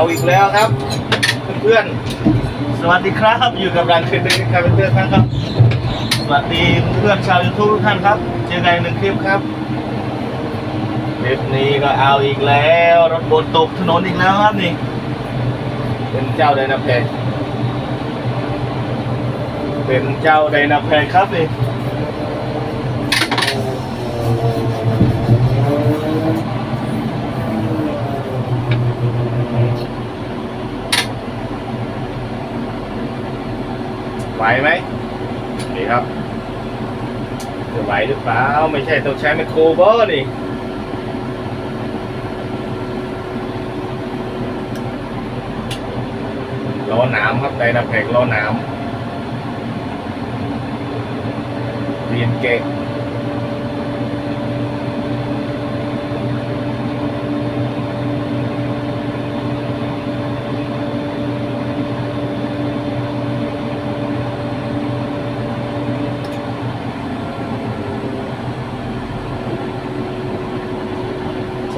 เอาอีกแล้วครับ เพื่อนๆสวัสดีครับ อยู่กับร้านเทรดเดอร์คาร์เบนเตอร์ท่านครับ สวัสดีเพื่อนชาวยูทูบทุกท่านครับ เจอกันหนึ่งคลิปครับคลิปนี้ก็เอาอีกแล้วรถบนตกถนนอีกแล้วครับนี่ เป็นเจ้าไดนาเพเป็นเจ้าไดนาเพครับนี่ ไหวไหมนี่ครับจะไหวหรือเปล่าไม่ใช่ต้องใช้ไมโครเบอร์นี่ล้อหนามครับไดนาแพกล้อหนามเรียนเก่ง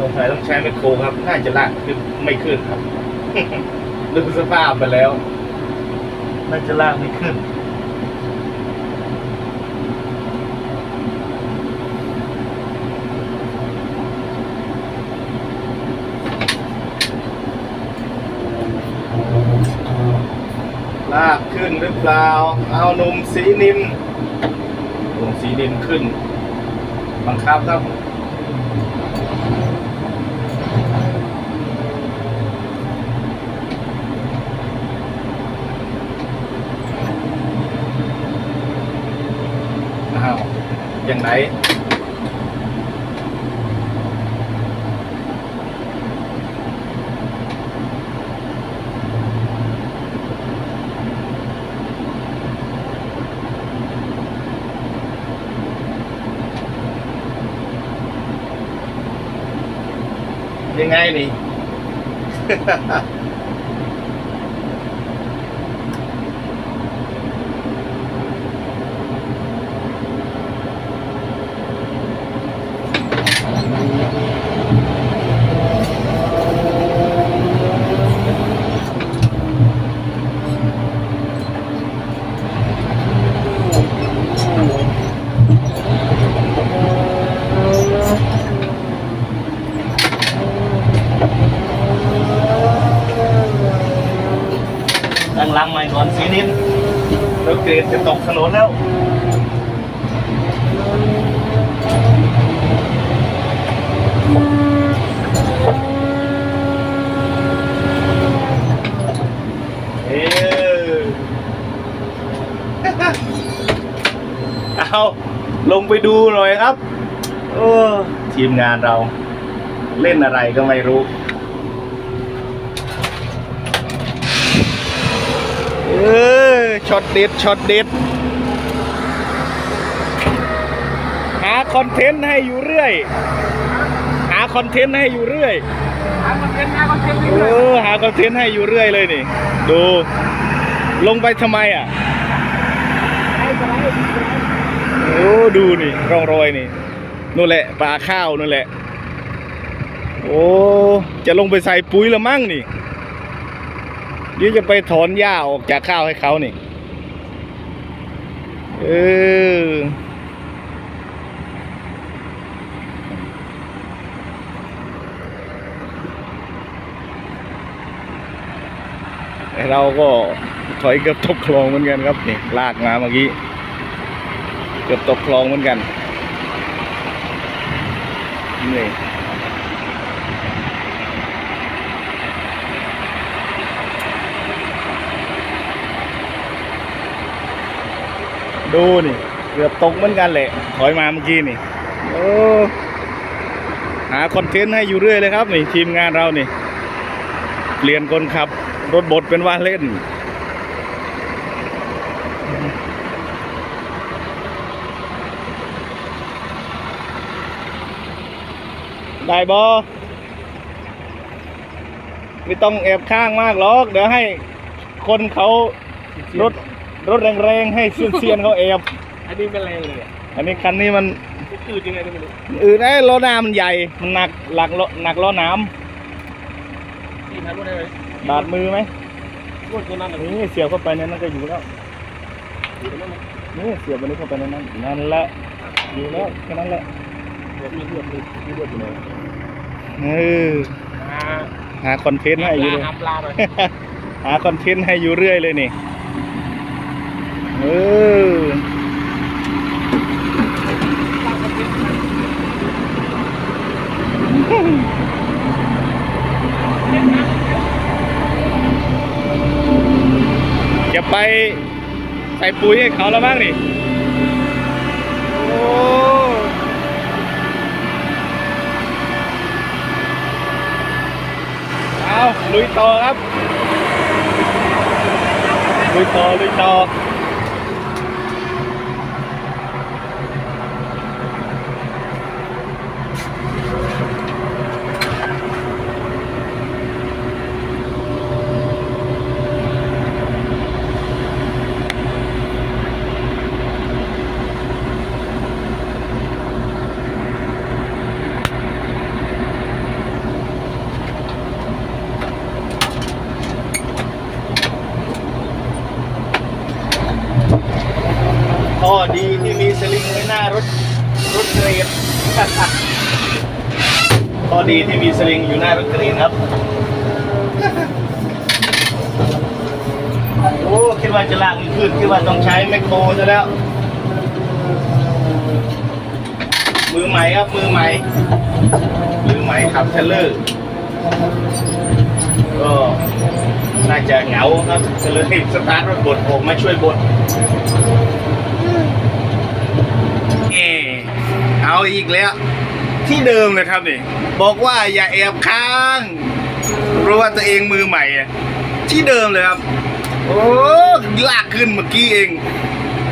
งสัยต้องใช้ไมโครครับน่าจะลากขึ้นไม่ขึ้นครับดูสภาพไปแล้วน่าจะลากไม่ขึ้น ลากขึ้นหรือเปล่า เอาหนุ่มสีนิมหนุ่มสีนิมขึ้น บังคับครับ อ้าวอย่างไหนยังไงนี่ ตั้งลังใหม่ก่อนสีนิด แล้วเกรดจะตกถนนแล้วเออเอาลงไปดูหน่อยครับโอ้ทีมงานเรา เล่นอะไรก็ไม่รู้ เออ ช็อตเด็ดช็อตเด็ดหาคอนเทนต์ให้อยู่เรื่อย หาคอนเทนต์ให้อยู่เรื่อย หาคอนเทนต์หาคอนเทนต์เออหาคอนเทนต์ให้อยู่เรื่อยเลยนี่ ดู ลงไปทำไมอะโอ้ดูนี่ร่องรอยนี่นู่นแหละปลาข้าวนู่นแหละ โอ้จะลงไปใส่ปุ๋ยละมั่งนี่เดี๋ยวจะไปถอนหญ้าออกจากข้าวให้เขานี่ เออเราก็ถอยเกือบตกคลองเหมือนกันครับนี่ลากมาเมื่อกี้ เกือบตกคลองเหมือนกันนี่ ดูนี่ เกือบตกเหมือนกันแหละ ถอยมาเมื่อกี้นี่โอ้หาคอนเทนต์ให้อยู่เรื่อยเลยครับ นี่ทีมงานเรานี่ เปลี่ยนคนขับ รถบดเป็นว่าเล่น ได้บอไม่ต้องแอบข้างมากหรอก เดี๋ยวให้คนเขารถ รถแรงๆให้เซียนๆเขาแอบอันนี้เป็นแรงเลยอะอันนี้คันนี้มันจืดยังไงก็ไม่รู้อื่นไอ้ล้อหน้ามันใหญ่ มันหนักหลักล้อหนักล้อหน้นี่ทำรถได้ไหมำบาดมือไหมรถตัวนั้นน่ะนี่เสียบเข้าไปในนั้นก็อยู่แล้วอยู่ตรงนั้นน่ะนี่เสียบมันนี้เข้าไปในนั้นนั่นแหละอยู่แล้วแค่นั้นแหละรถมีเลือดเลยมีเลือดอยู่เลยเออหาหาคอนเทนต์ให้อยู่เลยหาปลาหน่อยหาคอนเทนต์ให้อยู่เรื่อยเลยนี่ เออจะไปใส่ปุ๋ยให้เขาแล้วบ้างนี่โอ้เอาลุยต่อครับลุยต่อลุยต่อ ดีที่มีสลิงไว้หน้ารถรถเกรดข้อดีที่มีสลิงอยู่หน้ารถเกรดครับ โอ้คิดว่าจะลากขึ้นคิดว่าต้องใช้แมคโครซะแล้ว มือใหม่ครับมือใหม่มือใหม่ขับเทรลเลอร์ก็น่าจะเหงาครับก็เลยสตาร์ทรถบดออกมาช่วยบด เออ เอาอีกแล้ว ที่เดิมเลยครับนี่บอกว่าอย่าแอบค้างเพราะว่าตัวเองมือใหม่ที่เดิมเลยครับ โอ้ลากขึ้นเมื่อกี้เอง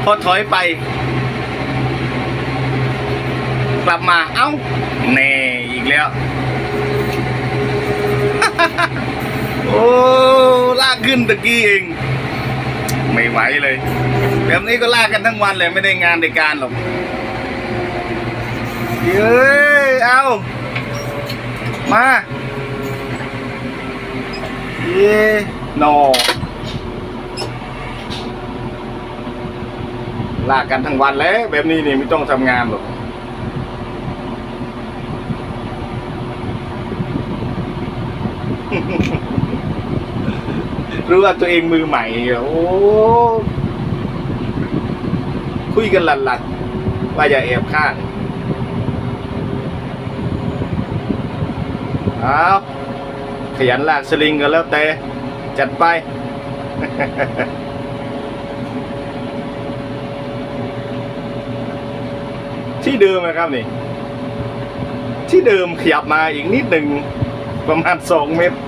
พอถอยไป กลับมาเอ้าแน่อีกแล้ว โอ้ลากขึ้นตะกี้เอง ไม่ไหวเลยแบบนี้ก็ลากกันทั้งวันเลยไม่ได้งานในการหรอก เย้ยเอามาเย้นอลากกันทั้งวันแล้วแบบนี้นี่ไม่ต้องทำงานหรอกรู้ว่าตัวเองมือใหม่โอ้คุยกันหลัดๆว่าอย่าแอบข้าง เอาขยันลากสลิงกันแล้วแต่จัดไป ที่เดิมนะครับนี่ ที่เดิมขยับมาอีกนิดหนึ่งประมาณสองเมตร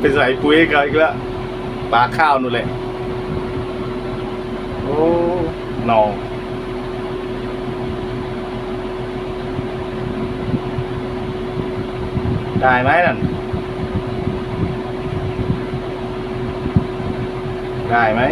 ไปใส่ปุ๋ยกันอีกแล้วปลาข้าวนู่นแหละโอ้นอง ได้ไหม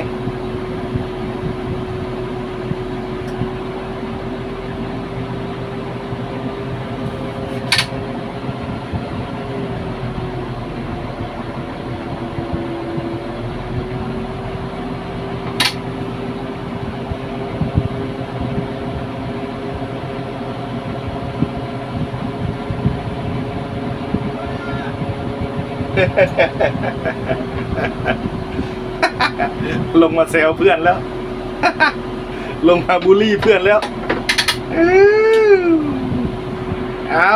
ลงมาเซลเพื่อนแล้ว ลงมาบูลลี่เพื่อนแล้ว เอา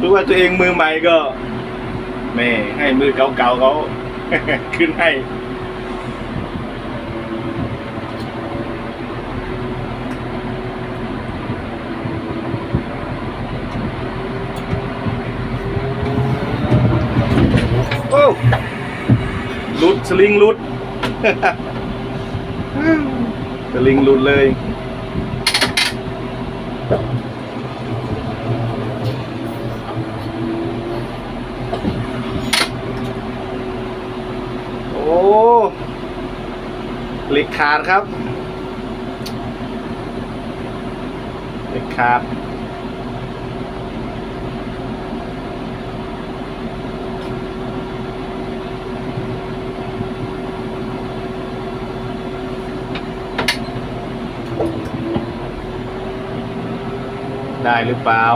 รู้ว่าตัวเองมือใหม่ก็แม่ให้มือเก่าๆเขาขึ้นให้ โอ้หลุด สลิงหลุด สลิงหลุดเลยโอ้เหล็กขาดครับเหล็กขาด ได้หรือเปล่า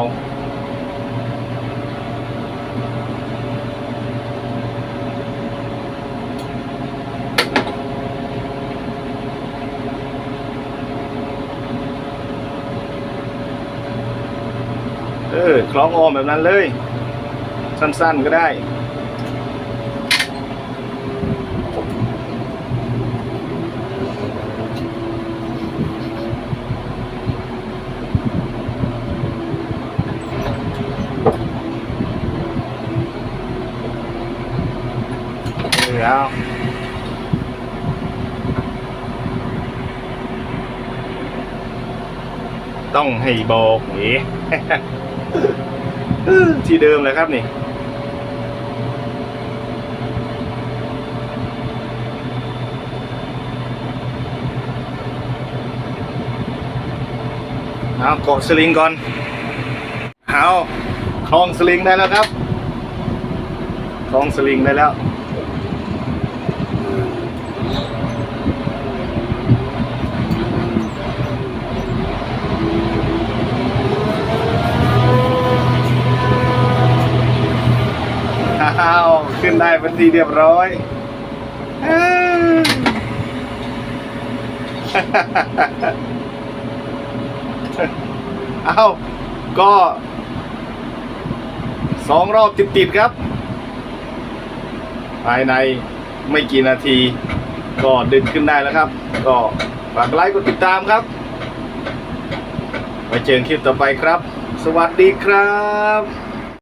เออ คล้องออมแบบนั้นเลย สั้นๆก็ได้ เออเอาต้องให้บอกนี่ที่เดิมเลยครับนี่ เอาเกาะสลิงก่อน เอาคลองสลิงได้แล้วครับคลองสลิงได้แล้ว อ้าวขึ้นได้เป็นทีเรียบร้อยอ้าวอ้าก็สองรอบติดๆครับ ภายในไม่กี่นาที ก็ดึงขึ้นได้แล้วครับ ก็ฝากไลค์กดติดตามครับไว้เจอกันคลิปต่อไปครับ สวัสดีครับ